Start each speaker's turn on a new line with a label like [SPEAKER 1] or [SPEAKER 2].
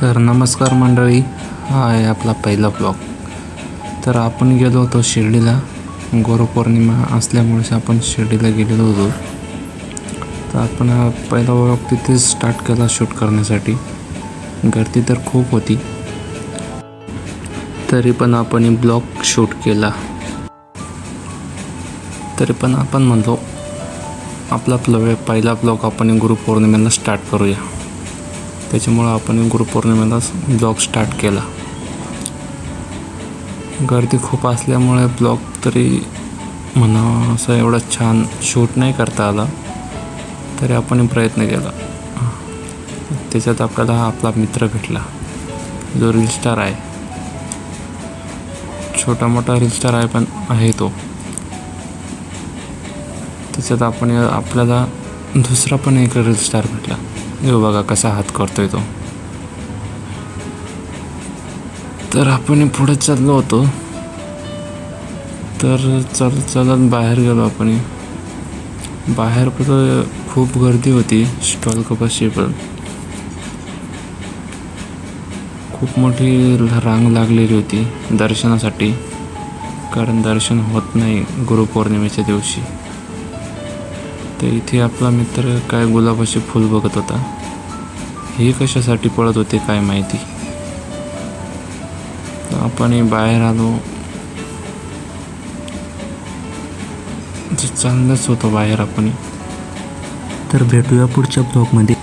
[SPEAKER 1] तर नमस्कार मंडळी हा आहे आपला पहिला ब्लॉग तर आपण गेलो होतो शिर्डीला. गुरुपौर्णिमा असल्यामुळे आपण शिर्डीला गेलेलो होतो. तर आपण पहिला ब्लॉग तिथेच स्टार्ट केला शूट करण्यासाठी. गर्दी तर खूप होती. तरी पण आपण ब्लॉग शूट केला. तरी पण आपण म्हणलो आपला प्ल पहिला ब्लॉग आपण गुरुपौर्णिमेला स्टार्ट करूया. त्याच्यामुळं आपण गुरुपौर्णिमेला ब्लॉग स्टार्ट केला. गर्दी खूप असल्यामुळे ब्लॉग तरी म्हणा असं एवढा छान शूट नाही करता आला. तरी आपण प्रयत्न केला. त्याच्यात आपल्याला हा आपला मित्र भेटला. जो रील स्टार आहे. छोटा मोठा रील स्टार आहे पण आहे तो. त्याच्यात आपण आपल्याला दुसरा पण एक रील स्टार भेटला. हे बघा कसा हात करतोय तो. तर आपण पुढे चाललो होतो. तर चल चलत बाहेर गेलो आपण बाहेर पण खूप गर्दी होती स्टॉल कपाशी पण. खूप मोठी रांग लागलेली होती दर्शनासाठी. कारण दर्शन होत नाही गुरुपौर्णिमेच्या दिवशी. तर इथे आपला मित्र काय गुलाबाचे फूल बघत होता. हे कशासाठी पळत होते काय माहिती. तर आपण बाहेर आलो. जे चाललंच होतं बाहेर आपण.
[SPEAKER 2] तर भेटूया पुढच्या ब्लॉगमध्ये.